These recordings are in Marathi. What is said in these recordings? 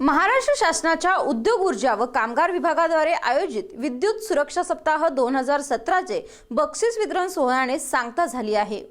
महाराष्ट्र शासनाच्या उद्योग ऊर्जा व कामगार विभागाद्वारे आयोजित विद्युत सुरक्षा सप्ताह दोन हजार सतराचे बक्षीस वितरण सोहळ्याने सांगता झाली आहे.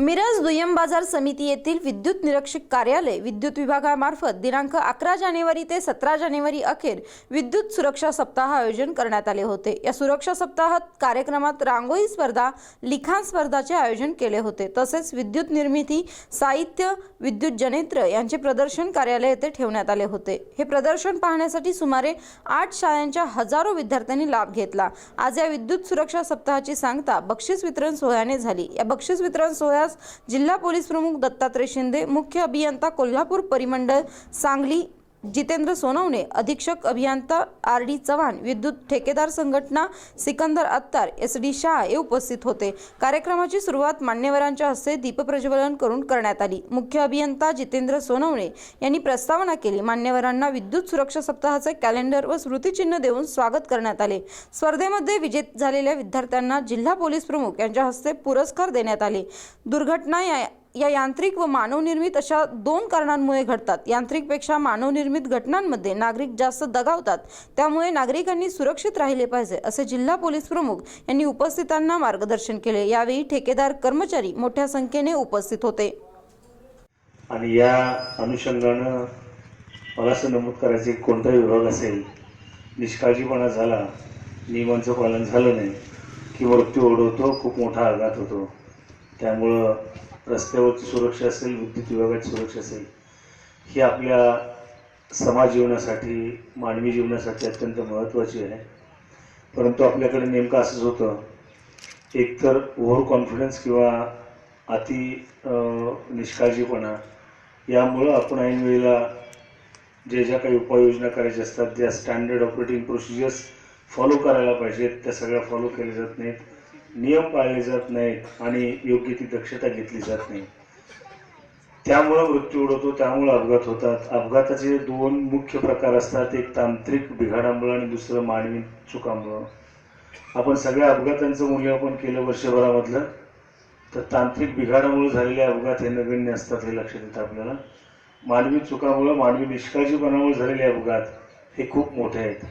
मिरज दुय्यम बाजार समिती येथील विद्युत निरीक्षक कार्यालय विद्युत विभागामार्फत दिनांक अकरा जानेवारी ते सतरा जानेवारी अखेर विद्युत सुरक्षा सप्ताह आयोजन करण्यात आले होते. या सुरक्षा सप्ताहात कार्यक्रमात रांगोळी स्पर्धा लिखाण स्पर्धाचे आयोजन केले होते. तसेच विद्युत निर्मिती साहित्य विद्युत जनेत्र यांचे प्रदर्शन कार्यालय येथे ठेवण्यात आले होते. हे प्रदर्शन पाहण्यासाठी सुमारे आठ शाळांच्या हजारो विद्यार्थ्यांनी लाभ घेतला. आज या विद्युत सुरक्षा सप्ताहाची सांगता बक्षीस वितरण सोहळ्याने झाली. या बक्षीस वितरण सोहळ्यात जिल्हा पोलीस प्रमुख दत्तात्रय शिंदे मुख्य अभियंता कोल्हापूर परिमंडळ सांगली जितेंद्र सोनवणे अधीक्षक अभियंता आर डी चव्हाण विद्युत ठेकेदार संघटना सिकंदर अत्तार एस डी शाह हे उपस्थित होते. कार्यक्रमाची सुरुवात मान्यवरांच्या हस्ते दीपप्रज्वलन करून करण्यात आली. मुख्य अभियंता जितेंद्र सोनवणे यांनी प्रस्तावना केली. मान्यवरांना विद्युत सुरक्षा सप्ताहाचे कॅलेंडर व स्मृतिचिन्ह देऊन स्वागत करण्यात आले. स्पर्धेमध्ये विजेत झालेल्या विद्यार्थ्यांना जिल्हा पोलीस प्रमुख यांच्या हस्ते पुरस्कार देण्यात आले. दुर्घटना या या यांत्रिक व मानवनिर्मित अशा दोन कारणांमुळे घडतात. यांत्रिकपेक्षा मानवनिर्मित घटनांमध्ये नागरिक जास्त दगावतात. त्यामुळे नागरिकांनी सुरक्षित राहिले पाहिजे असे जिल्हा पोलीस प्रमुख यांनी उपस्थितांना मार्गदर्शन केले. यावेळी ठेकेदार कर्मचारी मोठ्या संख्येने उपस्थित होते. आणि या अनुषंगानं मला असं नमूद करायचं कोणताही विभाग असेल निष्काळजीपणा झाला नियमांचं पालन झालं नाही की मृत्यू ओढवतो खूप मोठा आघात होतो. त्यामुळं रस्त्यावरची सुरक्षा असेल विद्युत विभागाची सुरक्षा असेल ही आपल्या समाज जीवनासाठी मानवी जीवनासाठी अत्यंत महत्त्वाची आहे. परंतु आपल्याकडे नेमकं असंच होतं एकतर ओव्हर कॉन्फिडन्स किंवा अति निष्काळजीपणा यामुळं आपण ऐन वेळेला जे ज्या काही उपाययोजना करायच्या असतात ज्या स्टँडर्ड ऑपरेटिंग प्रोसिजर्स फॉलो करायला पाहिजेत त्या सगळ्या फॉलो केल्या जात नाहीत. नियम पाळले जात नाहीत आणि योग्य ती दक्षता घेतली जात नाही. त्यामुळं मृत्यू उडवतो त्यामुळं अपघात होतात. अपघाताचे दोन मुख्य प्रकार असतात. एक तांत्रिक बिघाडामुळं आणि दुसरं मानवी चुकामुळं. आपण सगळ्या अपघातांचं मूल्यमापन केलं वर्षभरामधलं तर तांत्रिक बिघाडामुळे झालेले अपघात हे नगण्य असतात हे लक्षात येतं आपल्याला. मानवी चुकामुळं मानवी निष्काळजीपणामुळे झालेले अपघात हे खूप मोठे आहेत.